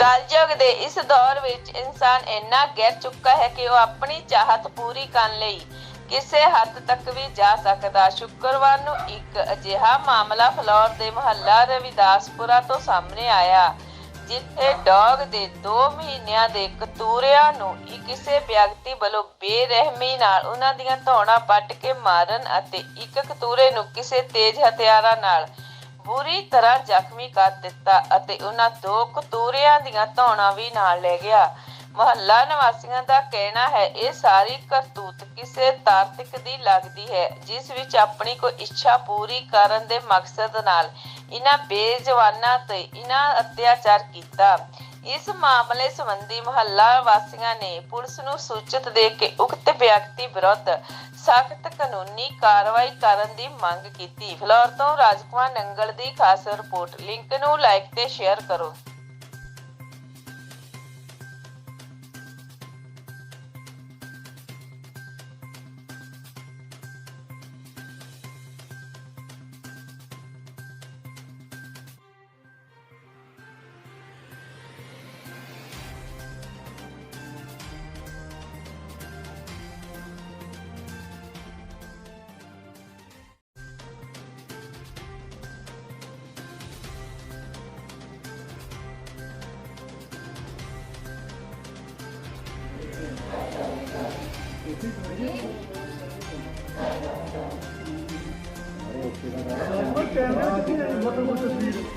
ਕਲਯੁਗ ਦੇ ਇਸ ਦੌਰ ਵਿੱਚ ਇਨਸਾਨ ਇੰਨਾ ਗਿਰ ਚੁੱਕਾ ਹੈ ਕਿ ਉਹ ਆਪਣੀ ਚਾਹਤ ਪੂਰੀ ਕਰਨ ਲਈ ਕਿਸੇ ਹੱਦ ਤੱਕ ਵੀ ਜਾ ਸਕਦਾ। ਸ਼ੁੱਕਰਵਾਰ ਨੂੰ ਇੱਕ ਅਜਿਹਾ ਮਾਮਲਾ ਫਲੌਰ ਦੇ ਮੁਹੱਲਾ ਰਵਿਦਾਸਪੁਰਾ ਤੋਂ ਸਾਹਮਣੇ ਆਇਆ, ਜਿੱਥੇ ਡੌਗ ਦੇ 2 ਮਹੀਨਿਆਂ ਦੇ ਕਤੂਰਿਆਂ ਨੂੰ ਕਿਸੇ ਵਿਅਕਤੀ ਵੱਲੋਂ ਬੇਰਹਿਮੀ ਨਾਲ ਉਹਨਾਂ ਦੀਆਂ ਧੌਣਾਂ ਵੱਟ ਕੇ ਮਾਰਨ ਅਤੇ ਇੱਕ ਕਤੂਰੇ ਨੂੰ ਕਿਸੇ ਤੇਜ਼ ਹਥਿਆਰਾਂ ਨਾਲ ਬੁਰੀ ਤਰ੍ਹਾਂ ਜ਼ਖਮੀ ਕਰ ਦਿੱਤਾ ਅਤੇ ਉਹਨਾਂ ਦੋ ਕਤੂਰਿਆਂ ਦੀਆਂ ਧੌਣਾਂ ਵੀ ਨਾਲ ਲੈ ਗਿਆ। ਮੁਹੱਲਾ ਨਿਵਾਸੀਆਂ ਦਾ ਕਹਿਣਾ ਹੈ, ਇਹ ਸਾਰੀ ਕਰਤੂਤ ਕਿਸੇ ਤਾਰਤਿਕ ਦੀ ਲੱਗਦੀ ਹੈ, ਜਿਸ ਵਿੱਚ ਆਪਣੀ ਕੋਈ ਇੱਛਾ ਪੂਰੀ ਕਰਨ ਦੇ ਮਕਸਦ ਨਾਲ ਇਹਨਾਂ ਬੇਜਵਾਨਾਂ ਤੇ ਇਹਨਾਂ ਅਤਿਆਚਾਰ ਕੀਤਾ। ਇਸ ਮਾਮਲੇ ਸੰਬੰਧੀ ਮੁਹੱਲਾ ਵਾਸੀਆਂ ਨੇ ਪੁਲਿਸ ਨੂੰ ਸੂਚਿਤ ਦੇ ਕੇ ਉਕਤ ਵਿਅਕਤੀ ਵਿਰੁੱਧ ਸਖਤ ਕਾਨੂੰਨੀ ਕਾਰਵਾਈ ਕਰਨ ਦੀ ਮੰਗ ਕੀਤੀ। ਫਲੋਰ ਤੋਂ ਰਾਜਕੁਮਾਰ ਨੰਗਲ ਦੀ ਖਾਸ ਰਿਪੋਰਟ, ਲਿੰਕ ਨੂੰ ਲਾਈਕ ਤੇ ਸ਼ੇਅਰ ਕਰੋ।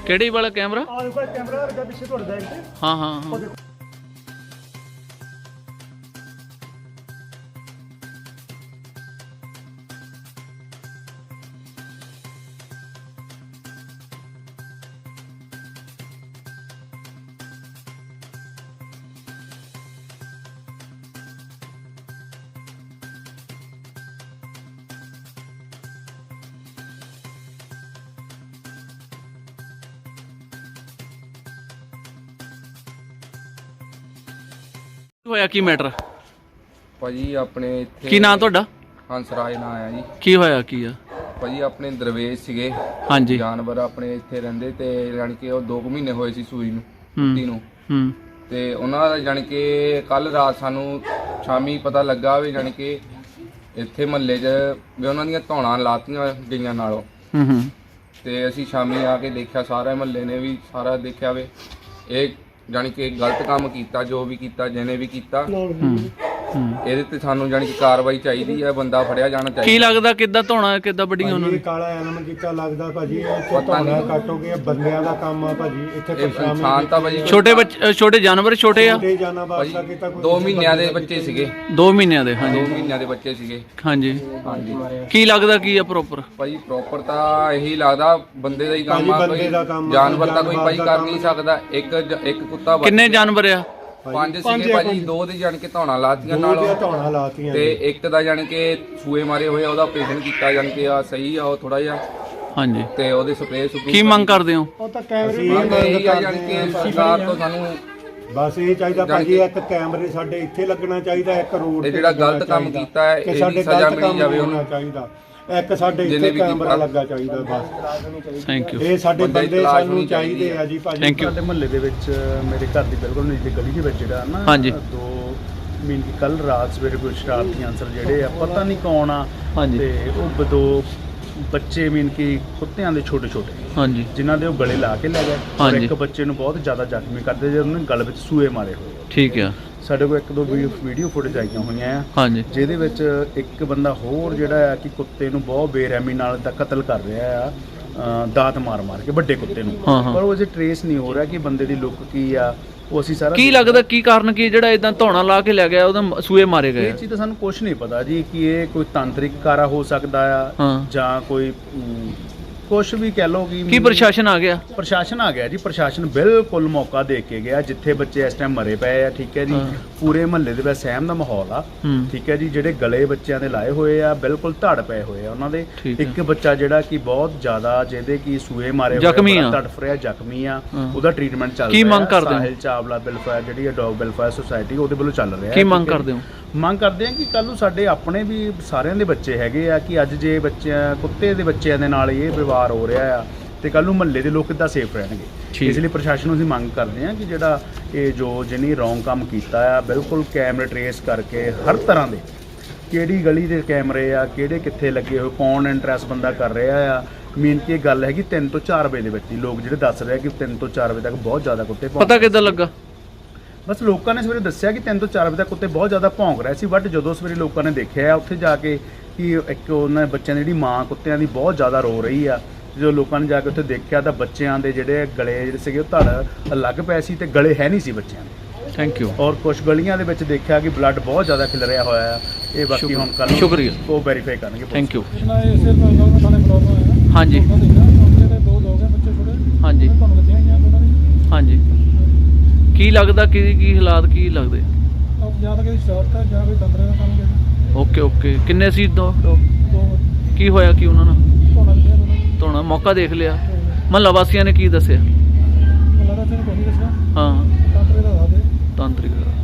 ਕਿਹੜੀ ਵਾਲਾ ਕੈਮਰਾ? ਆਹ ਦੇਖੋ ਇਹ ਕੈਮਰਾ ਲੱਗਾ ਪਿੱਛੇ ਤੁਹਾਡੇ ਬੈਗ ਤੇ। ਹਾਂ ਹਾਂ ਹਾਂ। ਹੋਇਆ ਕੀ ਮੈਟਰ ਭਾਜੀ ਆਪਣੇ ਇੱਥੇ ਕੀ ਨਾਂ ਤੁਹਾਡਾ? ਹੰਸਰਾਜ ਨਾਂ ਆ ਜੀ। ਕੀ ਹੋਇਆ ਕੀ ਆ? ਭਾਜੀ ਆਪਣੇ ਦਰਵੇਸ਼ ਸੀਗੇ। ਹਾਂਜੀ। ਜਾਨਵਰ ਆਪਣੇ ਇੱਥੇ ਰਹਿੰਦੇ ਤੇ ਜਾਣੀ ਕਿ ਉਹ 2 ਮਹੀਨੇ ਹੋਏ ਸੀ ਸੂਈ ਨੂੰ ਕੁੱਤੀ ਨੂੰ। ਹੂੰ। ਤੇ ਉਹਨਾਂ ਦਾ ਜਾਣੀ ਕਿ ਕੱਲ ਰਾਤ ਸਾਨੂੰ ਸ਼ਾਮੀ ਪਤਾ ਲੱਗਾ ਵੀ ਜਾਣੀ ਕਿ ਇੱਥੇ ਮਹੱਲੇ 'ਚ ਵੀ ਉਹਨਾਂ ਦੀਆਂ ਧੌਣਾਂ ਲਾਤੀਆਂ ਗਈਆਂ ਨਾਲੋਂ। ਹੂੰ ਹੂੰ। ਤੇ ਅਸੀਂ ਸ਼ਾਮੀ ਆ ਕੇ ਦੇਖਿਆ ਸਾਰੇ ਮਹੱਲੇ ਨੇ ਵੀ ਸਾਰਾ ਦੇਖਿਆ ਵੇ। ਇਹ ਜਾਣੀ ਕਿ ਗਲਤ ਕੰਮ ਕੀਤਾ ਜੋ ਵੀ ਕੀਤਾ ਜਿਹਨੇ ਵੀ ਕੀਤਾ। ਹੂੰ। ਇਹਦੇ ਤੇ ਸਾਨੂੰ ਜਾਣੀ ਕਿ ਕਾਰਵਾਈ ਚਾਹੀਦੀ ਹੈ ਬੰਦਾ ਫੜਿਆ ਜਾਣਾ ਕੀ ਚਾਹੀਦਾ। ਲੱਗਦਾ ਕਿੱਦਾਂ ਧੋਣਾ ਕਿੱਦਾਂ ਵੱਡੀਆਂ ਉਹਨਾਂ? ਨੇ ਇਹ ਕਾਲਾ ਐਨਮ ਕੀਤਾ ਲੱਗਦਾ ਭਾਜੀ ਇਹ ਪਤਾ ਧੌਣਾ ਨਹੀਂ। ਕੱਟੋਗੇ ਇਹ ਬੰਦਿਆਂ ਦਾ ਕੰਮ ਆ ਭਾਜੀ ਇੱਥੇ ਇਹ ਕੋਈ ਇਨਸਾਨ ਤਾਂ ਭਾਜੀ ਛੋਟੇ ਬੱਚੇ ਅ, ਛੋਟੇ ਜਾਨਵਰ ਛੋਟੇ ਆ? ਛੋਟੇ ਜਾਨਾਂ ਭਾਜੀ ਵਾਸਤਾ ਕੀਤਾ ਕੋਈ 2 ਕਿਸੇ ਮਹੀਨਿਆਂ ਦੇ ਦਾ ਬੱਚੇ ਸੀਗੇ। 2 ਮਹੀਨਿਆਂ ਦੇ 2 ਹਾਂਜੀ ਮਹੀਨਿਆਂ ਦੇ ਬੱਚੇ ਸੀਗੇ। ਹਾਂਜੀ। ਹਾਂਜੀ। ਕੀ ਲੱਗਦਾ ਕੀ ਆ ਪ੍ਰੋਪਰ ਭਾਜੀ ਪ੍ਰੋਪਰ ਤਾਂ ਇਹੀ ਲੱਗਦਾ ਬੰਦੇ ਦਾ ਹੀ ਕੰਮ ਆ ਭਾਜੀ, ਬੰਦੇ ਕੋਈ ਦਾ ਕੰਮ ਆ, ਜਾਨਵਰ ਤਾਂ ਕੋਈ ਜਾਨਵਰ ਭਾਈ ਦਾ ਕਰ ਨਹੀਂ ਸਕਦਾ। ਇੱਕ ਜ- ਇੱਕ ਕੁੱਤਾ ਕਿੰਨੇ। ਜਾਨਵਰ ਆ? ਪੰਜ ਪੰਜ ਸੀਗੇ ਆ ਭਾਜੀ। ਦੋ ਦੇ ਜਾਣ ਕੇ ਧੌਣਾ ਲਾਤੀਆਂ ਦੋ ਨਾਲ ਦੀਆਂ ਧੌਣਾ ਲਾਤੀਆਂ ਤੇ। ਇੱਕ ਦਾ ਜਾਣ ਕੇ ਸੂਏ ਮਾਰੇ ਹੋਏ ਆ, ਉਹਦਾ ਆਪਰੇਸ਼ਨ ਕੀਤਾ ਜਾਣ ਕੇ ਆ ਸਹੀ ਆ ਉਹ ਥੋੜਾ ਜਿਹਾ ਹਾਂਜੀ ਤੇ ਉਹਦੇ ਸਪਰੇਅ ਸੁਪਰੂ ਕੀ ਮੰਗ ਕਰਦੇ ਹੋ ਉਹ ਤਾਂ ਕੈਮਰੇ ਮੰਗ ਜਾਣ ਕਰਦੇ ਕੇ। ਸਰਕਾਰ ਤੋਂ ਸਾਨੂੰ ਬਸ ਇਹ ਚਾਹੀਦਾ ਭਾਜੀ ਇੱਕ ਕੈਮਰੇ ਸਾਡੇ ਇੱਥੇ ਲੱਗਣਾ ਚਾਹੀਦਾ ਇੱਕ ਰੋਡ ਤੇ ਜਿਹੜਾ ਗਲਤ ਕੰਮ। ਕੀਤਾ ਹੈ, ਇਹਦੀ ਸਜ਼ਾ ਗਲਤ ਮਿਲੀ ਕੰਮ ਜਾਵੇ ਉਹਨੂੰ। ਚਾਹੀਦਾ ਇੱਕ ਸਾਡੇ ਇੱਥੇ ਕੈਮਰਾ। ਲੱਗਾ ਚਾਹੀਦਾ ਬਸ ਥੈਂਕ ਯੂ ਇਹ ਸਾਡੇ ਬੰਦੇ ਬੰਦੇ ਸਾਨੂੰ ਚਾਹੀਦੀ ਆ ਜੀ ਭਾਜੀ. ਸਾਡੇ ਮੁਹੱਲੇ ਦੇ ਵਿੱਚ ਮੇਰੇ ਘਰ ਦੀ ਬਿਲਕੁਲ ਨਜ਼ਦੀਕ ਗਲੀ ਦੇ ਵਿੱਚ ਜਿਹੜਾ ਨਾ ਹਾਂਜੀ। ਦੋ ਮੀਨ ਕਿ ਕੱਲ ਰਾਤ ਸਵੇਰੇ ਕੋਈ ਸ਼ਰਾਰਤੀ ਅਨਸਰ ਜਿਹੜੇ ਆ ਪਤਾ ਨਹੀਂ ਕੌਣ ਆ ਹਾਂਜੀ। ਤੇ ਉਹ ਬ- ਦੋ ਬੱਚੇ ਮੀਨ ਕਿ ਕੁੱਤਿਆਂ ਦੇ ਛੋਟੇ ਛੋਟੇ ਹਾਂਜੀ ਜਿਨ੍ਹਾਂ ਦੇ ਉਹ ਗਲੇ ਲਾ ਕੇ ਲੈ ਗਏ। ਇੱਕ ਬੱਚੇ ਨੂੰ ਬਹੁਤ ਜ਼ਿਆਦਾ ਜ਼ਖਮੀ ਕਰਦੇ ਜੇ ਉਹਨੇ ਗਲ ਵਿੱਚ ਸੂਏ ਮਾਰੇ ਹੋਏ। ਠੀਕ ਆ ਸਾਡੇ ਕੋਲ ਇੱਕ ਦੋ ਵੀਡੀਓ ਫੁਟੇਜ ਆਈਆਂ ਹੋਈਆਂ ਆ ਹਾਂਜੀ ਜਿਹਦੇ ਵਿੱਚ ਇੱਕ ਬੰਦਾ ਹੋਰ ਜਿਹੜਾ ਆ ਕਿ ਕੁੱਤੇ ਨੂੰ ਬਹੁਤ ਬੇਰਹਿਮੀ ਨਾਲ ਦਾ ਕਤਲ ਕਰ ਰਿਹਾ ਆ ਦਾਤ ਮਾਰ ਮਾਰ ਕੇ ਵੱਡੇ ਕੁੱਤੇ ਨੂੰ। ਪਰ ਉਹ ਜੇ ਟਰੇਸ ਨਹੀਂ ਹੋ ਰਿਹਾ ਕਿ ਬੰਦੇ ਦੀ ਲੁੱਕ ਕੀ ਆ ਉਹ ਅਸੀਂ ਸਾਰਾ ਕੀ ਲੱਗਦਾ ਕੀ ਕਾਰਨ ਕੀ ਜਿਹੜਾ ਇਦਾਂ ਧੌਣਾ ਲਾ ਕੇ ਲੈ ਗਿਆ ਉਹਦਾ ਸੂਏ ਮਾਰੇ ਗਏ ਇਹ? ਚੀਜ਼ ਤਾਂ ਸਾਨੂੰ ਕੁਝ ਨਹੀਂ ਪਤਾ ਜੀ ਕਿ ਇਹ ਕੋਈ ਤਾਂਤਰਿਕ ਕਾਰਾ ਹੋ ਸਕਦਾ ਆ। ਜਾਂ ਕੋਈ ਕੁਝ ਵੀ ਕਹਿ ਲਓ ਕਿ ਕੀ ਪ੍ਰਸ਼ਾਸਨ ਆ ਗਿਆ ਪ੍ਰਸ਼ਾਸਨ ਆ ਗਿਆ ਜੀ ਪ੍ਰਸ਼ਾਸਨ ਬਿਲਕੁਲ ਮੌਕਾ ਦੇ ਕੇ ਗਿਆ ਜਿੱਥੇ ਬੱਚੇ ਇਸ ਟਾਈਮ ਮਰੇ ਪਏ ਆ ਠੀਕ ਹੈ ਜੀ। ਪੂਰੇ ਮਹੱਲੇ ਦੇ ਵਿੱਚ ਸਹਿਮ ਦਾ ਮਾਹੌਲ ਆ ਠੀਕ ਹੈ ਜੀ ਜਿਹੜੇ ਗਲੇ ਬੱਚਿਆਂ ਦੇ ਲਾਏ ਹੋਏ ਆ ਬਿਲਕੁਲ ਧੜ ਪਏ ਹੋਏ ਆ ਉਹਨਾਂ ਦੇ। ਇੱਕ ਬੱਚਾ ਜਿਹੜਾ ਕਿ ਬਹੁਤ ਜ਼ਿਆਦਾ ਜਿਹਦੇ ਕੀ ਸੂਏ ਮਾਰੇ ਹੋਏ ਆ। ਤੜਫ ਰਿਹਾ ਜ਼ਖਮੀ ਆ। ਉਹਦਾ ਟ੍ਰੀਟਮੈਂਟ ਚੱਲ ਰਿਹਾ ਹੋ? ਸਾਹਿਲ ਚਾਵਲਾ ਵੈਲਫੇਅਰ ਜਿਹੜੀ ਹੈ ਡੌਗ ਵੈਲਫੇਅਰ ਸੁਸਾਇਟੀ ਉਹਦੇ ਵੱਲੋਂ ਚੱਲ ਰਿਹਾ ਕੀ ਮੰਗ ਕਰਦੇ। ਹੋ ਮੰਗ ਕਰਦੇ ਆ ਕਿ ਕੱਲ ਨੂੰ ਸਾਡੇ ਆਪਣੇ ਵੀ ਸਾਰਿਆਂ ਦੇ ਬੱਚੇ ਹੈਗੇ ਆ ਕਿ ਅੱਜ ਜੇ ਬੱਚਿਆਂ ਕੁੱਤੇ ਦੇ ਬੱਚਿਆਂ ਦੇ ਨਾਲ ਇਹ ਵਿਵਹਾਰ ਹੋ ਰਿਹਾ ਆ ਤੇ ਕੱਲ ਨੂੰ ਮਹੱਲੇ ਦੇ ਲੋਕ ਕਿੱਦਾਂ ਸੇਫ ਰਹਿਣਗੇ। ਇਸ ਲਈ ਪ੍ਰਸ਼ਾਸਨ ਨੂੰ ਅਸੀਂ ਮੰਗ ਕਰਦੇ ਹਾਂ ਕਿ ਜਿਹੜਾ ਇਹ ਜੋ ਜਿਹਨੇ ਰੋਂਗ ਕੰਮ ਕੀਤਾ ਆ ਬਿਲਕੁਲ ਕੈਮਰੇ ਟਰੇਸ ਕਰਕੇ ਹਰ ਤਰ੍ਹਾਂ ਦੇ ਕਿਹੜੀ ਗਲੀ ਦੇ ਕੈਮਰੇ ਆ ਕਿਹੜੇ ਕਿੱਥੇ ਲੱਗੇ ਹੋਏ ਕੌਣ ਇੰਟਰਸਟ ਬੰਦਾ ਕਰ ਰਿਹਾ ਆ ਮੇਨ ਕੀ ਇਹ ਗੱਲ ਹੈਗੀ 3 ਤੋਂ 4 ਵਜੇ ਦੇ ਵਿੱਚ ਲੋਕ ਜਿਹੜੇ ਦੱਸ ਰਹੇ ਆ ਕਿ 3 ਤੋਂ 4 ਵਜੇ ਤੱਕ ਬਹੁਤ ਜ਼ਿਆਦਾ ਕੁੱਤੇ ਪਤਾ ਕਿੱਦਾਂ ਲੱਗਾ? ਬਸ ਲੋਕਾਂ ਨੇ ਸਵੇਰੇ ਦੱਸਿਆ ਕਿ 3 ਤੋਂ 4 ਵਜੇ ਤੱਕ ਕੁੱਤੇ ਬਹੁਤ ਜ਼ਿਆਦਾ ਭੌਂਕ ਰਹੇ ਸੀ ਬਟ ਜਦੋਂ ਸਵੇਰੇ ਲੋਕਾਂ ਨੇ ਦੇਖਿਆ ਉੱਥੇ ਜਾ ਕੇ ਕਿ ਇੱਕ ਉਹਨਾਂ ਬੱਚਿਆਂ ਦੀ ਜਿਹੜੀ ਮਾਂ ਕੁੱਤਿਆਂ ਦੀ ਬਹੁਤ ਜ਼ਿਆਦਾ ਰੋ ਰਹੀ ਆ। ਜਦੋਂ ਲੋਕਾਂ ਨੇ ਜਾ ਕੇ ਉੱਥੇ ਦੇਖਿਆ ਤਾਂ ਬੱਚਿਆਂ ਦੇ ਜਿਹੜੇ ਗਲੇ ਜਿਹੜੇ ਸੀਗੇ ਉਹ ਧੜ ਲੱਗ ਪਏ ਸੀ ਤੇ ਗਲੇ ਹੈ ਨਹੀਂ ਸੀ ਬੱਚਿਆਂ ਦੇ। ਥੈਂਕ ਯੂ ਔਰ ਕੁਝ ਗਲੀਆਂ ਦੇ ਵਿੱਚ ਦੇਖਿਆ ਕਿ ਬਲੱਡ ਬਹੁਤ ਜ਼ਿਆਦਾ ਖਿਲ ਰਿਹਾ ਹੋਇਆ ਆ। ਇਹ ਬਾਕੀ। ਹੁਣ ਕੱਲ ਸ਼ੁਕਰੀਆ। ਉਹ ਵੈਰੀਫਾਈ ਕਰਨਗੇ ਥੈਂਕ ਯੂ ਹਾਂਜੀ। ਹਾਂਜੀ। ਕੀ ਲੱਗਦਾ ਕੀ ਕੀ ਹਾਲਾਤ ਕੀ ਲੱਗਦੇ? Okay okay. ਕਿੰਨੇ ਸੀ ਦੋ ਕੀ ਹੋਇਆ ਕੀ ਉਹਨਾਂ ਨਾਲ? ਧੋਣਾ ਮੌਕਾ ਦੇਖ ਲਿਆ। ਮਹੱਲਾ ਵਾਸੀਆਂ ਨੇ ਕੀ ਦੱਸਿਆ? ਮੈਨੂੰ ਲੱਗਦਾ ਤੈਨੂੰ ਕੋਈ ਨਹੀਂ ਹਾਂ। ਤੰਦਰੇ ਦਾ ਦੱਸ ਦੇ। ਦਾ।